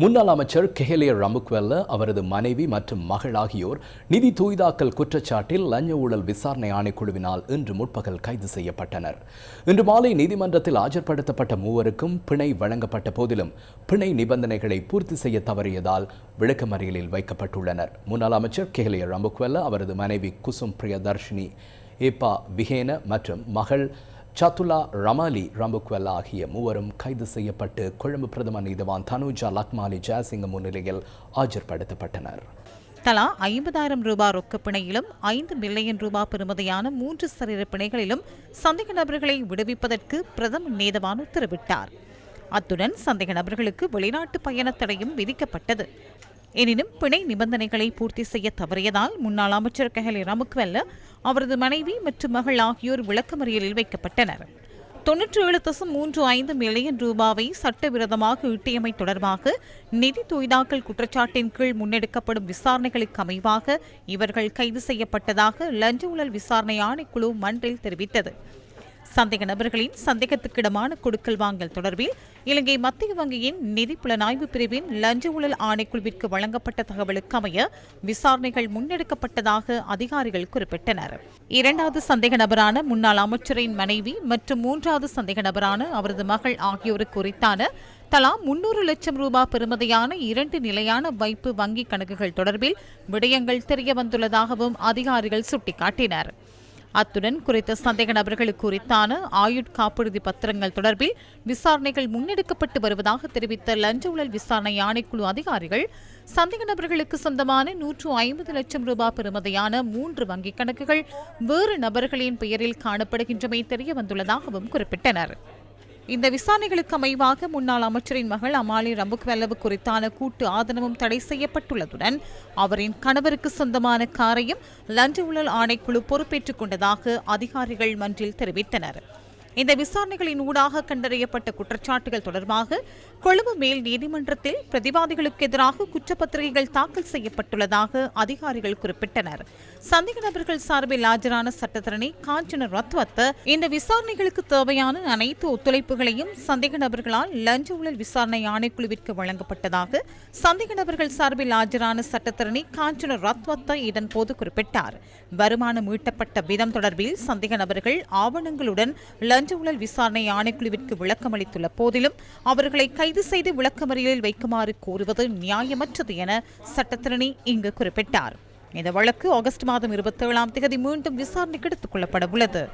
முன்னாள் அமைச்சர் கெஹலே ரமுக்வெல்ல அவரது மனைவி மற்றும் மகள் ஆகியோர் நிதி தூய்தாக்கல் குற்றச்சாட்டில் லஞ்ச ஊழல் விசாரணை ஆணைக்குழுவினால் இன்று முற்பகல் கைது செய்யப்பட்டனர். இன்று மாலை நீதிமன்றத்தில் ஆஜர்படுத்தப்பட்ட மூவருக்கும் பிணை வழங்கப்பட்ட போதிலும் பிணை நிபந்தனைகளை பூர்த்தி செய்ய தவறியதால் விளக்கமறியலில் வைக்கப்பட்டுள்ளனர். முன்னாள் அமைச்சர் கெஹலிய ரமுக்வெல்ல அவரது மனைவி குசும் பிரியதர்ஷினி ஏப்பா விஹேன மற்றும் மகள் சத்துலா ரமாலி ரம்புக்வெல் ஆகிய மூவரும் கைது செய்யப்பட்டு கொழும்பு பிரதம நீதிவான் தனுஜா லக்மாலி ஜெயசிங்க முன்னிலையில் ஆஜர்படுத்தப்பட்டனர். தலா ஐம்பதாயிரம் ரூபாய் ரொக்க பிணையிலும் ஐந்து மில்லியன் ரூபாய் பெறுமதியான மூன்று சரீர பிணைகளிலும் சந்தேக நபர்களை விடுவிப்பதற்கு பிரதம நீதவான் உத்தரவிட்டார். அத்துடன் சந்தேக நபர்களுக்கு வெளிநாட்டு பயண தடையும் விதிக்கப்பட்டது. எனினும் பிணை நிபந்தனைகளை பூர்த்தி செய்ய தவறியதால் முன்னாள் அமைச்சர் கஹலி ரமுக்வெல்ல அவரது மனைவி மற்றும் மகள் ஆகியோர் விளக்கமறியலில் வைக்கப்பட்டனர். தொன்னூற்றி ஏழு தசம் மூன்று ஐந்து மில்லியன் ரூபாவை சட்டவிரோதமாக ஈட்டியமை தொடர்பாக நிதி தொய்தாக்கல் குற்றச்சாட்டின் கீழ் முன்னெடுக்கப்படும் விசாரணைகளுக்கு அமைவாக இவர்கள் கைது செய்யப்பட்டதாக லஞ்ச ஊழல் விசாரணை ஆணைக்குழு மன்றில் தெரிவித்தது. சந்தேக நபர்களின் சந்தேகத்துக்கிடமான கொடுக்கல் வாங்கல் தொடர்பில் இலங்கை மத்திய வங்கியின் நிதி புலனாய்வு பிரிவின் லஞ்ச ஊழல் ஆணைக்குழுவிற்கு வழங்கப்பட்ட தகவலுக்கு அமைய விசாரணைகள் முன்னெடுக்கப்பட்டதாக அதிகாரிகள் குறிப்பிட்டனர். இரண்டாவது சந்தேக நபரான முன்னாள் அமைச்சரின் மனைவி மற்றும் மூன்றாவது சந்தேக நபரான அவரது மகள் ஆகியோருக்கு குறித்தான தலா முன்னூறு லட்சம் ரூபாய் பெறுமதியான இரண்டு நிலையான வைப்பு வங்கிக் கணக்குகள் தொடர்பில் விடயங்கள் தெரிய வந்துள்ளதாகவும் அதிகாரிகள் சுட்டிக்காட்டினர். அத்துடன் குறித்த சந்தேக நபர்களுக்கு குறித்தான ஆயுட் காப்புறுதி பத்திரங்கள் தொடர்பில் விசாரணைகள் முன்னெடுக்கப்பட்டு வருவதாக தெரிவித்த லஞ்ச ஊழல் விசாரணை ஆணைக்குழு அதிகாரிகள் சந்தேக நபர்களுக்கு சொந்தமான நூற்று ஐம்பது லட்சம் ரூபாய் பெறுமதியான மூன்று வங்கிக் கணக்குகள் வேறு நபர்களின் பெயரில் காணப்படுகின்றமை தெரிய வந்துள்ளதாகவும் குறிப்பிட்டனர். இந்த விசாரணைகளுக்கு அமைவாக முன்னாள் அமைச்சரின் மகள் அமாலி ரம்புக்வெல்லவு குறித்தான கூட்டு ஆதனமும் தடை செய்யப்பட்டுள்ளதுடன் அவரின் கணவருக்கு சொந்தமான காரையும் லஞ்ச ஊழல் ஆணைக்குழு பொறுப்பேற்றுக் கொண்டதாக அதிகாரிகள் மன்றில் தெரிவித்தனர். இந்த விசாரணைகளின் ஊடாக கண்டறியப்பட்ட குற்றச்சாட்டுகள் தொடர்பாக கொழும்பு மேல் நீதிமன்றத்தில் பிரதிவாதிகளுக்கு எதிராக குற்றப்பத்திரிகைகள் தாக்கல் செய்யப்பட்டுள்ளதாக அதிகாரிகள் குறிப்பிட்டனர். சந்தேக நபர்கள் சார்பில் ஆஜரான சட்டத்தரணி காஞ்சன ரத்வத்த இந்த விசாரணைகளுக்கு தேவையான அனைத்து ஒத்துழைப்புகளையும் சந்தேக நபர்களால் லஞ்ச ஊழல் விசாரணை ஆணைக்குழுவிற்கு வழங்கப்பட்டதாக சந்தேக நபர்கள் சார்பில் ஆஜரான சட்டத்தரணி காஞ்சன ரத்வத்த இதன் போது குறிப்பிட்டார். வருமானம் ஈட்டப்பட்ட விதம் தொடர்பில் சந்தேக நபர்கள் ஆவணங்களுடன் லஞ்ச ஊழல் விசாரணை ஆணைக்குழுவிற்கு விளக்கமளித்துள்ள போதிலும் அவர்களை கைது செய்து விளக்கமறியலில் வைக்குமாறு கோருவது நியாயமற்றது என சட்டத்திரணி இங்கு குறிப்பிட்டார். இந்த வழக்கு ஆகஸ்ட் மாதம் இருபத்தி ஏழாம் தேதி மீண்டும் விசாரணைக்கு எடுத்துக் கொள்ளப்பட உள்ளது.